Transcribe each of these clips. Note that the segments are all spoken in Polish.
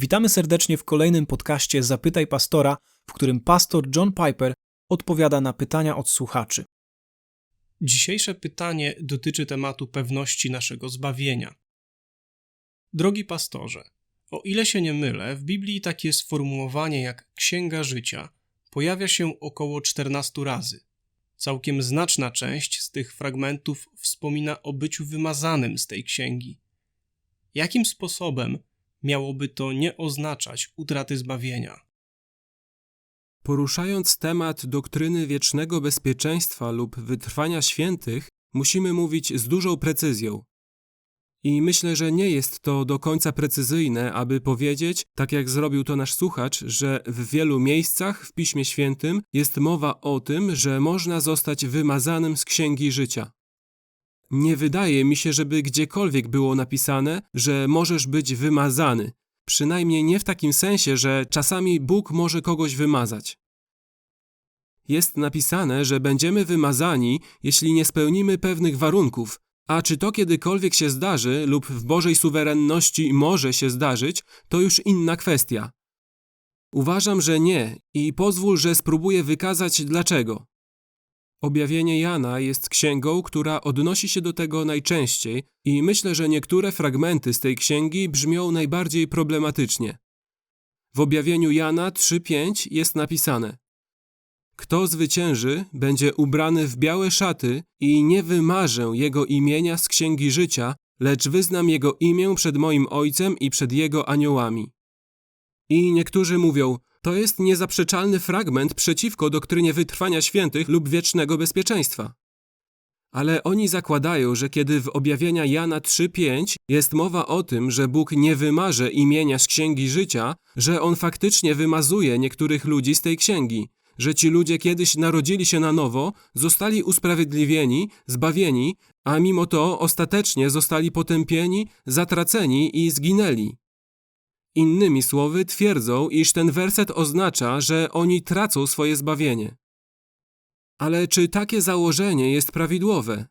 Witamy serdecznie w kolejnym podcaście Zapytaj Pastora, w którym pastor John Piper odpowiada na pytania od słuchaczy. Dzisiejsze pytanie dotyczy tematu pewności naszego zbawienia. Drogi pastorze, o ile się nie mylę, w Biblii takie sformułowanie jak Księga Życia pojawia się około 14 razy. Całkiem znaczna część z tych fragmentów wspomina o byciu wymazanym z tej księgi. Jakim sposobem miałoby to nie oznaczać utraty zbawienia? Poruszając temat doktryny wiecznego bezpieczeństwa lub wytrwania świętych, musimy mówić z dużą precyzją. I myślę, że nie jest to do końca precyzyjne, aby powiedzieć, tak jak zrobił to nasz słuchacz, że w wielu miejscach w Piśmie Świętym jest mowa o tym, że można zostać wymazanym z księgi życia. Nie wydaje mi się, żeby gdziekolwiek było napisane, że możesz być wymazany. Przynajmniej nie w takim sensie, że czasami Bóg może kogoś wymazać. Jest napisane, że będziemy wymazani, jeśli nie spełnimy pewnych warunków, a czy to kiedykolwiek się zdarzy lub w Bożej suwerenności może się zdarzyć, to już inna kwestia. Uważam, że nie i pozwól, że spróbuję wykazać dlaczego. Objawienie Jana jest księgą, która odnosi się do tego najczęściej i myślę, że niektóre fragmenty z tej księgi brzmią najbardziej problematycznie. W objawieniu Jana 3:5 jest napisane: Kto zwycięży, będzie ubrany w białe szaty i nie wymarzę jego imienia z księgi życia, lecz wyznam jego imię przed moim Ojcem i przed jego aniołami. I niektórzy mówią: to jest niezaprzeczalny fragment przeciwko doktrynie wytrwania świętych lub wiecznego bezpieczeństwa. Ale oni zakładają, że kiedy w objawienia Jana 3:5 jest mowa o tym, że Bóg nie wymarze imienia z księgi życia, że on faktycznie wymazuje niektórych ludzi z tej księgi, że ci ludzie kiedyś narodzili się na nowo, zostali usprawiedliwieni, zbawieni, a mimo to ostatecznie zostali potępieni, zatraceni i zginęli. Innymi słowy, twierdzą, iż ten werset oznacza, że oni tracą swoje zbawienie. Ale czy takie założenie jest prawidłowe?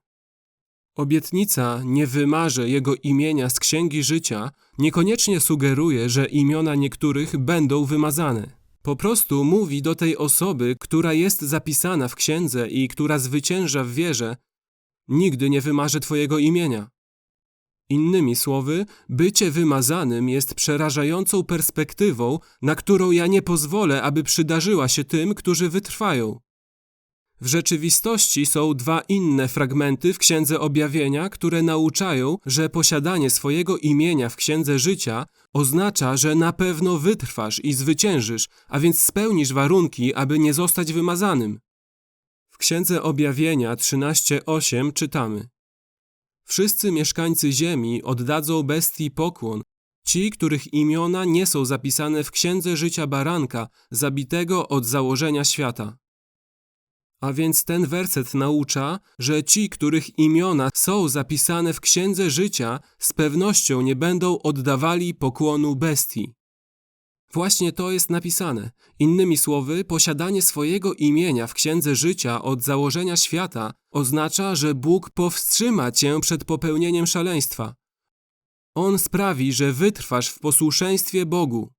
Obietnica nie wymarze jego imienia z księgi życia niekoniecznie sugeruje, że imiona niektórych będą wymazane. Po prostu mówi do tej osoby, która jest zapisana w księdze i która zwycięża w wierze: Nigdy nie wymarzę Twojego imienia. Innymi słowy, bycie wymazanym jest przerażającą perspektywą, na którą ja nie pozwolę, aby przydarzyła się tym, którzy wytrwają. W rzeczywistości są dwa inne fragmenty w Księdze Objawienia, które nauczają, że posiadanie swojego imienia w Księdze Życia oznacza, że na pewno wytrwasz i zwyciężysz, a więc spełnisz warunki, aby nie zostać wymazanym. W Księdze Objawienia 13:8 czytamy: Wszyscy mieszkańcy ziemi oddadzą bestii pokłon, ci, których imiona nie są zapisane w księdze życia baranka, zabitego od założenia świata. A więc ten werset naucza, że ci, których imiona są zapisane w księdze życia, z pewnością nie będą oddawali pokłonu bestii. Właśnie to jest napisane. Innymi słowy, posiadanie swojego imienia w księdze życia od założenia świata oznacza, że Bóg powstrzyma cię przed popełnieniem szaleństwa. On sprawi, że wytrwasz w posłuszeństwie Bogu.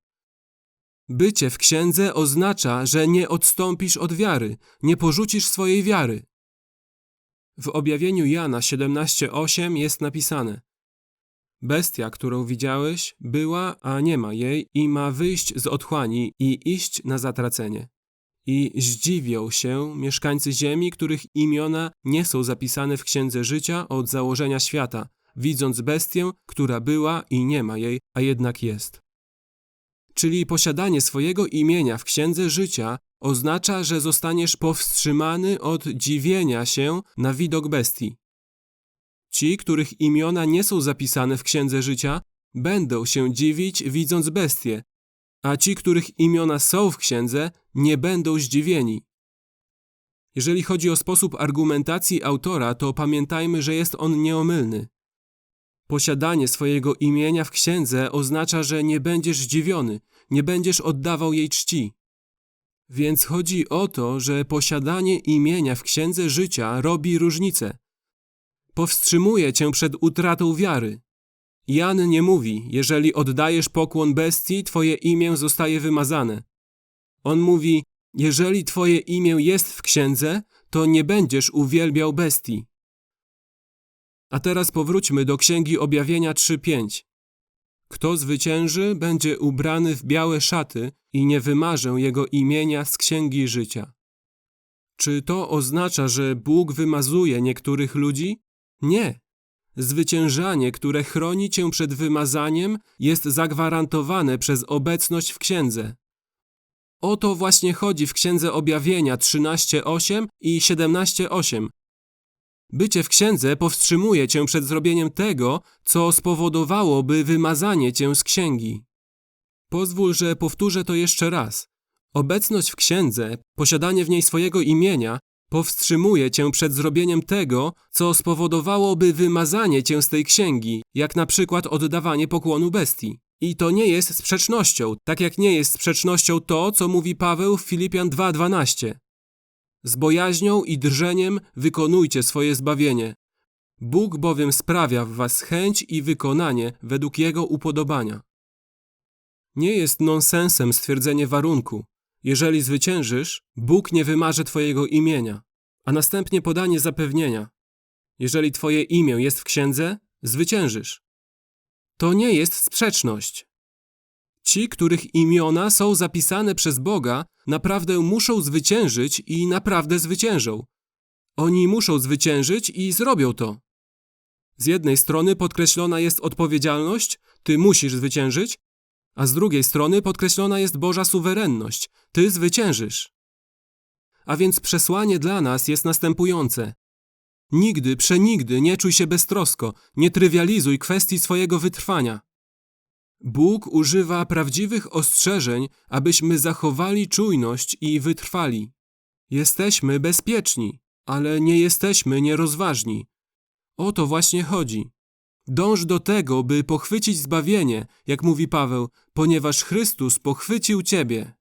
Bycie w księdze oznacza, że nie odstąpisz od wiary, nie porzucisz swojej wiary. W objawieniu Jana 17:8 jest napisane: Bestia, którą widziałeś, była, a nie ma jej i ma wyjść z otchłani i iść na zatracenie. I zdziwią się mieszkańcy ziemi, których imiona nie są zapisane w księdze życia od założenia świata, widząc bestię, która była i nie ma jej, a jednak jest. Czyli posiadanie swojego imienia w księdze życia oznacza, że zostaniesz powstrzymany od dziwienia się na widok bestii. Ci, których imiona nie są zapisane w księdze życia, będą się dziwić, widząc bestie, a ci, których imiona są w księdze, nie będą zdziwieni. Jeżeli chodzi o sposób argumentacji autora, to pamiętajmy, że jest on nieomylny. Posiadanie swojego imienia w księdze oznacza, że nie będziesz zdziwiony, nie będziesz oddawał jej czci. Więc chodzi o to, że posiadanie imienia w księdze życia robi różnicę powstrzymuje cię przed utratą wiary. Jan nie mówi, jeżeli oddajesz pokłon bestii, twoje imię zostaje wymazane. On mówi, jeżeli twoje imię jest w księdze, to nie będziesz uwielbiał bestii. A teraz powróćmy do Księgi Objawienia 3:5. Kto zwycięży, będzie ubrany w białe szaty i nie wymarzę jego imienia z Księgi Życia. Czy to oznacza, że Bóg wymazuje niektórych ludzi? Nie. Zwyciężanie, które chroni cię przed wymazaniem, jest zagwarantowane przez obecność w księdze. O to właśnie chodzi w Księdze Objawienia 13:8 i 17:8. Bycie w księdze powstrzymuje cię przed zrobieniem tego, co spowodowałoby wymazanie cię z księgi. Pozwól, że powtórzę to jeszcze raz. Obecność w księdze, posiadanie w niej swojego imienia, powstrzymuje cię przed zrobieniem tego, co spowodowałoby wymazanie cię z tej księgi, jak na przykład oddawanie pokłonu bestii. I to nie jest sprzecznością, tak jak nie jest sprzecznością to, co mówi Paweł w Filipian 2:12. Z bojaźnią i drżeniem wykonujcie swoje zbawienie. Bóg bowiem sprawia w was chęć i wykonanie według Jego upodobania. Nie jest nonsensem stwierdzenie warunku. Jeżeli zwyciężysz, Bóg nie wymarzy Twojego imienia, a następnie podanie zapewnienia. Jeżeli Twoje imię jest w księdze, zwyciężysz. To nie jest sprzeczność. Ci, których imiona są zapisane przez Boga, naprawdę muszą zwyciężyć i naprawdę zwyciężą. Oni muszą zwyciężyć i zrobią to. Z jednej strony podkreślona jest odpowiedzialność, ty musisz zwyciężyć, a z drugiej strony podkreślona jest Boża suwerenność, ty zwyciężysz. A więc przesłanie dla nas jest następujące. Nigdy, przenigdy nie czuj się beztrosko, nie trywializuj kwestii swojego wytrwania. Bóg używa prawdziwych ostrzeżeń, abyśmy zachowali czujność i wytrwali. Jesteśmy bezpieczni, ale nie jesteśmy nierozważni. O to właśnie chodzi. Dąż do tego, by pochwycić zbawienie, jak mówi Paweł, ponieważ Chrystus pochwycił ciebie.